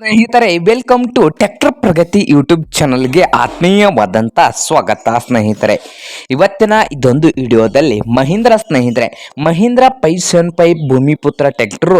ಸ್ನೇಹಿತರೆ welcome to tractor Pragati YouTube ಚಾನಲ್ಗೆ ಆತ್ಮೀಯವಾದಂಥ ಸ್ವಾಗತ ಸ್ನೇಹಿತರೆ. ಇವತ್ತಿನ ಇದೊಂದು ವಿಡಿಯೋದಲ್ಲಿ ಮಹೀಂದ್ರ ಸ್ನೇಹಿತರೆ, Mahindra five seven five Bhoomiputra tractor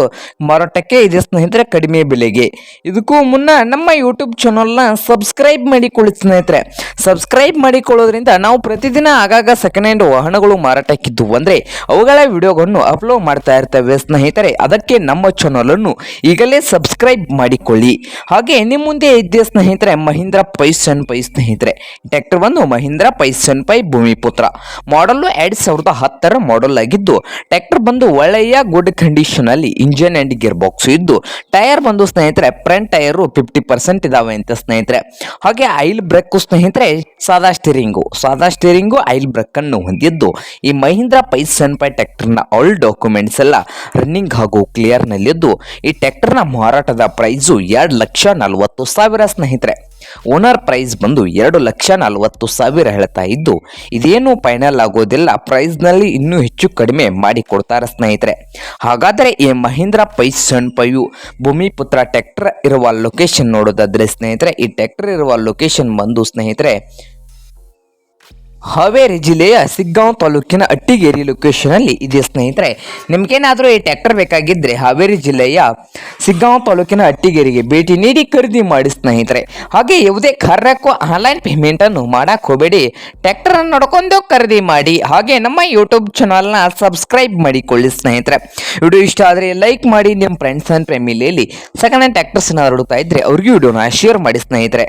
ಮಾರಾಟಕ್ಕೆ ಇದೆ ಸ್ನೇಹಿತರೆ, ಕಡಿಮೆ ಬೆಲೆಗೆ. ಇದಕ್ಕೂ ಮುನ್ನ ನಮ್ಮ ಯೂಟ್ಯೂಬ್ ಚಾನಲ್ನ ಸಬ್ಸ್ಕ್ರೈಬ್ ಮಾಡಿಕೊಳ್ಳಿ ಸ್ನೇಹಿತರೆ. ಸಬ್ಸ್ಕ್ರೈಬ್ ಮಾಡಿಕೊಳ್ಳೋದ್ರಿಂದ ನಾವು ಪ್ರತಿದಿನ ಆಗಾಗ ಸೆಕೆಂಡ್ ಹ್ಯಾಂಡ್ ವಾಹನಗಳು ಮಾರಾಟಕ್ಕಿದ್ದು ಅಂದರೆ ಅವುಗಳ ವಿಡಿಯೋಗಳನ್ನು ಅಪ್ಲೋಡ್ ಮಾಡ್ತಾ ಇರ್ತೇವೆ ಸ್ನೇಹಿತರೆ. ಅದಕ್ಕೆ ನಮ್ಮ ಚಾನಲನ್ನು ಈಗಲೇ ಸಬ್ಸ್ಕ್ರೈಬ್ ಮಾಡಿಕೊಳ್ಳಿ. ಹಾಗೆ ನಿಮ್ಮ ಮುಂದೆ ಇದ್ದ ಸ್ನೇಹಿತರೆ, ಮಹೀಂದ್ರ ಪೈಸನ್ ಪೈ ಸ್ನೇಹಿತರೆ. ಟ್ರ್ಯಾಕ್ಟರ್ ಬಂದು ಮಹೀಂದ್ರ ಪೈಸನ್ ಪೈ ಭೂಮಿಪುತ್ರ ಮಾಡಲ್ ಎರಡ್ ಸಾವಿರದ ಹತ್ತರ ಮಾಡಲ್ ಆಗಿದ್ದು ಟ್ರ್ಯಾಕ್ಟರ್ ಬಂದು ಒಳ್ಳೆಯ ಗುಡ್ ಕಂಡೀಷನ್ ಅಲ್ಲಿ ಇಂಜಿನ್ ಅಂಡ್ ಗೇರ್ ಬಾಕ್ಸ್ ಇದ್ದು ಟೈರ್ ಬಂದು ಸ್ನೇಹಿತರೆ ಫ್ರಂಟ್ ಟೈರ್ ಫಿಫ್ಟಿ ಪರ್ಸೆಂಟ್ ಇದಾವೆ ಅಂತ ಸ್ನೇಹಿತರೆ. ಹಾಗೆ ಐಲ್ ಬ್ರೇಕ್ ಸ್ನೇಹಿತರೆ, ಸಾದಾ ಸ್ಟೀರಿಂಗು ಸಾದಾ ಸ್ಟೀರಿಂಗು ಐಲ್ ಬ್ರೇಕ್ ಅನ್ನು ಹೊಂದಿದ್ದು, ಈ ಮಹೀಂದ್ರ ಪೈಸನ್ ಪೈ ಟ್ರ್ಯಾಕ್ಟರ್ನ ಆಲ್ ಡಾಕ್ಯುಮೆಂಟ್ಸ್ ಎಲ್ಲ ರನ್ನಿಂಗ್ ಹಾಗೂ ಕ್ಲಿಯರ್ ನಲ್ಲಿದ್ದು, ಈ ನ ಮಾರಾಟದ ಪ್ರೈಸು ಎರಡು ಲಕ್ಷ ನಲವತ್ತು ಸಾವಿರ ಸ್ನೇಹಿತರೆ. ಓನರ್ ಪ್ರೈಸ್ ಬಂದು ಎರಡು ಲಕ್ಷ ನಲವತ್ತು ಸಾವಿರ ಹೇಳ್ತಾ ಇದ್ದು, ಇದೇನು ಫೈನಲ್ ಆಗೋದಿಲ್ಲ ಪ್ರೈಸ್ನಲ್ಲಿ ಇನ್ನೂ ಹೆಚ್ಚು ಕಡಿಮೆ ಮಾಡಿ ಕೊಡ್ತಾರೆ ಸ್ನೇಹಿತರೆ. ಹಾಗಾದರೆ ಈ Mahindra five seven five Bhoomiputra tractor ಇರುವ ಲೊಕೇಶನ್ ನೋಡೋದಾದ್ರೆ ಸ್ನೇಹಿತರೆ, ಈ ಟ್ರ್ಯಾಕ್ಟರ್ ಇರುವ ಲೊಕೇಶನ್ ಬಂದು ಸ್ನೇಹಿತರೆ ಹಾವೇರಿ ಜಿಲ್ಲೆಯ ಸಿಗ್ಗಾಂವ್ ತಾಲೂಕಿನ ಅಟ್ಟಿಗೇರಿ ಲೊಕೇಶನ್ ಅಲ್ಲಿ ಇದೆ ಸ್ನೇಹಿತರೆ? ನಿಮ್ಗೇನಾದರೂ ಈ ಟ್ಯಾಕ್ಟರ್ ಬೇಕಾಗಿದ್ದರೆ ಹಾವೇರಿ ಜಿಲ್ಲೆಯ ಸಿಗ್ಗಾಂವ್ ತಾಲೂಕಿನ ಅಟ್ಟಿಗೇರಿಗೆ ಭೇಟಿ ನೀಡಿ ಖರೀದಿ ಮಾಡಿ ಸ್ನೇಹಿತರೆ. ಹಾಗೆ ಯಾವುದೇ ಕಾರಣಕ್ಕೂ ಆನ್ಲೈನ್ ಪೇಮೆಂಟನ್ನು ಮಾಡಕ್ಕೆ ಹೋಗಬೇಡಿ. ಟ್ಯಾಕ್ಟರನ್ನು ನೋಡ್ಕೊಂಡು ಖರೀದಿ ಮಾಡಿ, ಹಾಗೆ ನಮ್ಮ ಯೂಟ್ಯೂಬ್ ಚಾನಲ್ನ ಸಬ್ಸ್ಕ್ರೈಬ್ ಮಾಡಿಕೊಳ್ಳಿ ಸ್ನೇಹಿತರೆ. ವಿಡಿಯೋ ಇಷ್ಟ ಆದರೆ ಲೈಕ್ ಮಾಡಿ ನಿಮ್ಮ ಫ್ರೆಂಡ್ಸ್ ಆ್ಯಂಡ್ ಫ್ಯಾಮಿಲಿಯಲ್ಲಿ ಸೆಕೆಂಡ್ ಹ್ಯಾಂಡ್ ಟ್ರ್ಯಾಕ್ಟರ್ಸ್ನ ಹುಡುಕ್ತಾ ಇದ್ದರೆ ಅವ್ರಿಗೂ ವಿಡಿಯೋನ ಶೇರ್ ಮಾಡಿ ಸ್ನೇಹಿತರೆ.